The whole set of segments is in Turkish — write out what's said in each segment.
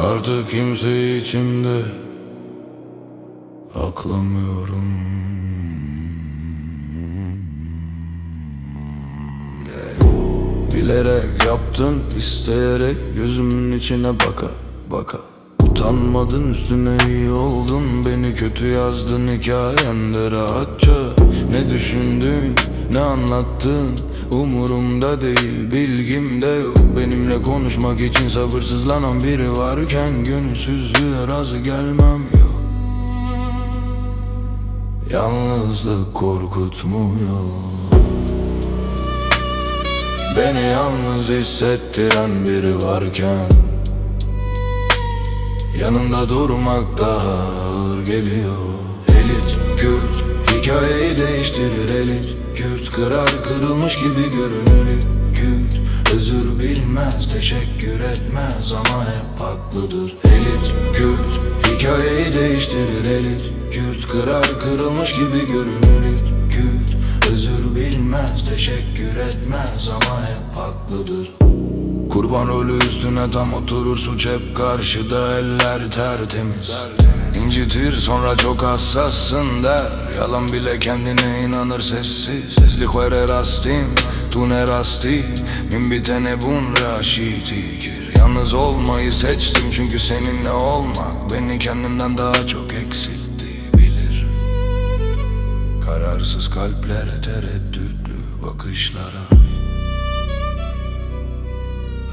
Artık kimse içimde. Aklamıyorum. Bilerek yaptın isteyerek Gözümün içine baka baka. Utanmadın üstüne iyi oldun. Beni kötü yazdın hikayende rahatça. Ne düşündün ne anlattın Umurumda değil bilgimde yok. Benimle konuşmak için sabırsızlanan biri varken Gönülsüzlüğe razı gelmem yok. Yalnızlık korkutmuyor. Beni yalnız hissettiren biri varken Yanında durmak daha ağır geliyor. Elit Kürt Hikayeyi değiştirir elit Kürt Kırar kırılmış gibi görünür. Kürt Özür bilmez teşekkür etmez ama hep haklıdır Elit. Kürt Hikayeyi değiştirir elit Kürt Kırar kırılmış gibi görünür. Kürt Özür bilmez teşekkür etmez ama hep haklıdır. Kurban rolü üstüne tam oturur suç hep karşıda eller tertemiz İncitir sonra çok hassassın der. Yalan bile kendine inanır sessiz. Sesli vere rastim tu ne rasti? Min bitene bun raşitikir Yalnız olmayı seçtim çünkü seninle olmak Beni kendimden daha çok eksiltti bilir. Kararsız kalplere tereddütlü bakışlara.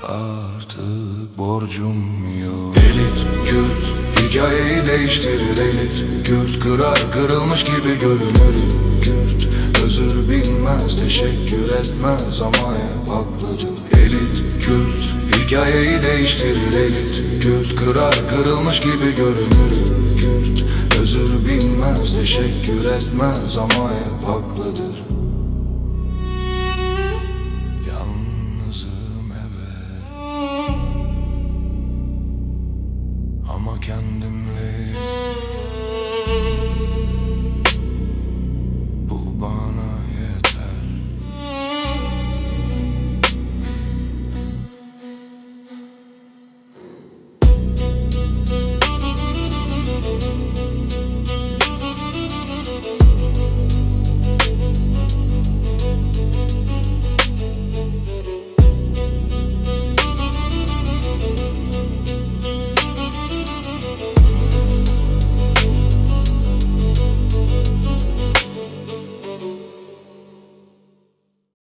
Artık borcum yok. Elit Kürt Hikayeyi değiştirir elit Kürt kırar kırılmış gibi görünür. Kürt Özür bilmez teşekkür etmez ama hep haklıdır. Elit Kürt Hikayeyi değiştirir elit Kürt kırar kırılmış gibi görünür. Kürt Özür bilmez teşekkür etmez ama hep haklıdır